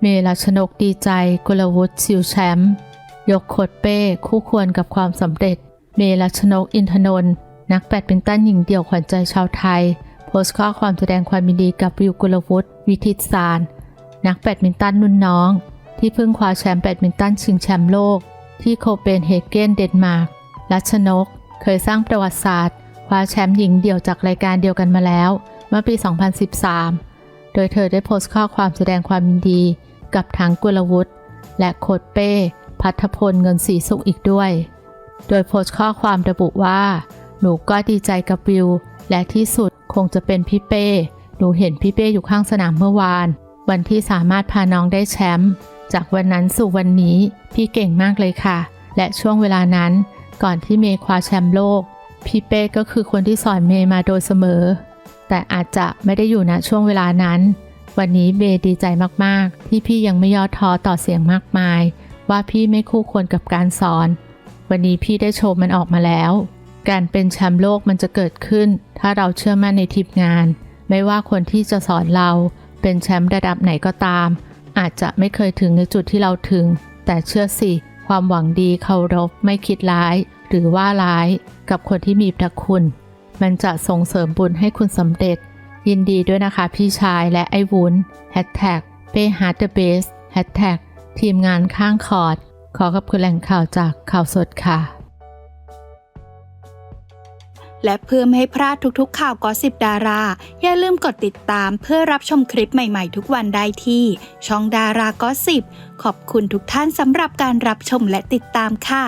เมรัชนกดีใจกุลวุฒิชิวแชมป์ยกโคดเป้คู่ควรกับความสำเร็จ เมรัชนกอินทนนท์นักแบดมินตันหญิงเดี่ยวขวัญใจชาวไทย โพสต์ข้อความแสดงความยินดีกับวิวกุลวุฒิวิทิตสาร นักแบดมินตันรุ่นน้อง ที่เพิ่งคว้าแชมป์แบดมินตันชิงแชมป์โลก ที่โคเปนเฮเกนเดนมาร์กรัชนก เคยสร้างประวัติศาสตร์คว้าแชมป์หญิงเดี่ยวจากรายการเดียวกันมาแล้ว เมื่อปี 2013 โดยเธอได้โพสต์ข้อความแสดงความยินดี กับทั้งกุลวุฒิและโคดเป้ พัทพลเงินสีสุขอีกด้วย โดยโพสต์ข้อความระบุว่า หนูก็ดีใจกับวิว และที่สุดคงจะเป็นพี่เป้ หนูเห็นพี่เป้อยู่ข้างสนามเมื่อวาน วันที่สามารถพาน้องได้แชมป์จากวันนั้นสู่วันนี้พี่เก่งมากเลยค่ะ และช่วงเวลานั้น ก่อนที่เมย์คว้าแชมป์โลก พี่เป้ก็คือคนที่สอนเมย์มาโดยเสมอ แต่อาจจะไม่ได้อยู่ณช่วงเวลานั้น วันนี้เบย์ดีใจมากๆ ที่พี่ยังไม่ย่อท้อต่อเสียงมากมาย ว่าพี่ไม่คู่ควรกับการสอน วันนี้พี่ได้โชว์มันออกมาแล้ว การเป็นแชมป์โลกมันจะเกิดขึ้น ถ้าเราเชื่อมั่นในทีมงาน ไม่ว่าคนที่จะสอนเราเป็นแชมป์ระดับไหนก็ตาม อาจจะไม่เคยถึงในจุดที่เราถึง แต่เชื่อสิความหวังดีเคารพไม่คิดร้าย หรือว่าร้ายกับคนที่มีพระคุณ มันจะส่งเสริมบุญให้คุณสำเร็จ ยินดีด้วยนะคะพี่ชายและไอ้วุ้นแฮชแท็กเป้ฮาร์ดเบสแฮชแท็กทีมงานข้างคอร์ด ขอขอบคุณแหล่งข่าวจากข่าวสดค่ะ และเพื่อไม่ให้พลาดทุกๆข่าวกอสิบดารา อย่าลืมกดติดตามเพื่อรับชมคลิปใหม่ๆทุกวันได้ที่ ช่องดารากอสิบขอบคุณทุกท่านสำหรับการรับชมและติดตามค่ะ